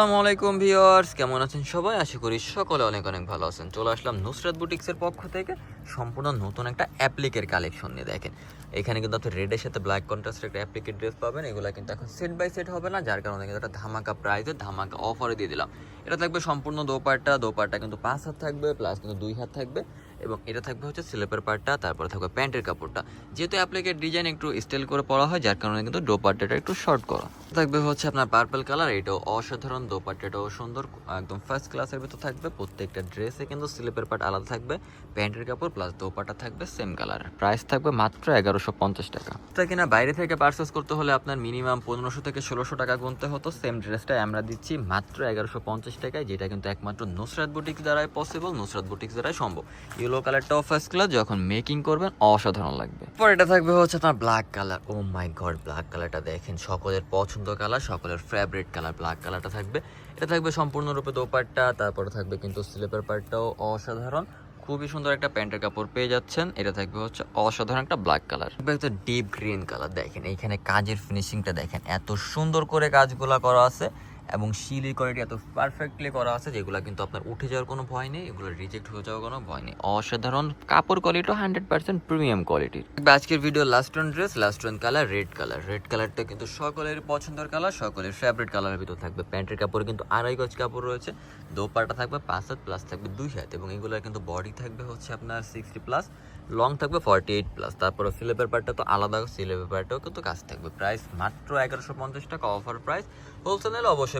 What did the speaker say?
আসসালামু আলাইকুম ভিউয়ার্স, কেমন আছেন সবাই? আশা করি সকলে অনেক অনেক ভালো আছেন। চলে আসলাম নুসরাত বুটিক্সের পক্ষ থেকে সম্পূর্ণ নতুন একটা অ্যাপ্লিকের কালেকশন নিয়ে দেখেন। এখানে কিন্তু আপনি রেডের সাথে ব্ল্যাক কন্ট্রাস্টের একটা অ্যাপ্লিকের ড্রেস পাবেন। এগুলো কিন্তু এখন সেট বাই সেট হবে না, যার কারণে কিন্তু একটা ধামাকা প্রাইসে ধামাকা অফারে দিয়ে দিলাম। এটা থাকবে সম্পূর্ণ দোপাট্টা। দোপাট্টা কিন্তু পাঁচ হাত থাকবে প্লাস কিন্তু দুই হাত থাকবে। এবং এটা থাকবে হচ্ছে স্লিপের পার্টটা, তারপরে থাকবে প্যান্টের কাপড়টা। যেহেতু অ্যাপ্লিকের ডিজাইন একটু স্টাইল করে পরা হয়, যার কারণে কিন্তু দোপাট্টাটা একটু শর্ট করা। থাকবে হচ্ছে আপনার পার্পল কালার এটাও অসাধারণ, দোপাট্টাটাও সুন্দর, একদম ফার্স্ট ক্লাসের ভিতর থাকবে। প্রত্যেকটা ড্রেসে কিন্তু স্লিপের পার্ট আলাদা থাকবে, প্যান্টের কাপড় প্লাস দোপাট্টা থাকবে সেম কালার প্রাইস থাকবে মাত্র এগারোশো পঞ্চাশ টাকা। তা কিনা বাইরে থেকে পার্চেস করতে হলে আপনার মিনিমাম পনেরোশো থেকে ষোলোশো টাকা গুনতে হতো। সেম ড্রেসটাই আমরা দিচ্ছি মাত্র এগারোশো পঞ্চাশ টাকায়, যেটা কিন্তু একমাত্র নুসরাত বুটিক্স দ্বারাই পসিবল নুসরাত বুটিক্স দ্বারাই সম্ভব। ইয়েলো কালারটাও ফার্স্ট ক্লাস যখন মেকিং করবেন অসাধারণ লাগবে। পর এটা থাকবে হচ্ছে আপনার black colour oh my god black কালারটা দেখেন সকলের পছন্দ কালার সকলের ফেভারিট কালার ব্ল্যাক কালারটা থাকবে। এটা থাকবে সম্পূর্ণরূপে দোপাট্টা তারপরে থাকবে কিন্তু স্লিপের পার্টটাও অসাধারণ। খুবই সুন্দর একটা প্যান্টের কাপড় পেয়ে যাচ্ছেন। এটা থাকবে হচ্ছে অসাধারণ একটা ব্ল্যাক কালার একটা ডিপ গ্রিন কালার দেখেন এইখানে কাজের ফিনিশিংটা দেখেন এত সুন্দর করে কাজগুলা করা আছে। এবং শিলি কোয়ালিটি এত পারফেক্টলি করা আছে যেগুলো কিন্তু আপনার উঠে যাওয়ার কোনো ভয় নেই, এগুলো রিজেক্ট হয়ে যাওয়ার কোনো ভয় নেই। অসাধারণ কাপড় কোয়ালিটিও হান্ড্রেড পার্সেন্ট প্রিমিয়াম কোয়ালিটির আজকের video last one dress last one colour red colour red কালারটা কিন্তু সকলের পছন্দের কালার সকলের ফেভারিট কালারের ভিতর থাকবে। প্যান্টের কাপড় কিন্তু আড়াই গজ কাপড় রয়েছে দোপাটা থাকবে পাঁচ হাত প্লাস থাকবে দুই হাত এবং এগুলোর কিন্তু বডি থাকবে হচ্ছে আপনার সিক্সটি প্লাস লং থাকবে ফর্টি এইট প্লাস তারপরে সিলেবের পার্টটা তো আলাদা সিলেবের পার্টটাও কিন্তু কাজ থাকবে। প্রাইস মাত্র এগারোশো পঞ্চাশ টাকা অফার প্রাইস হোলসেল অবশ্যই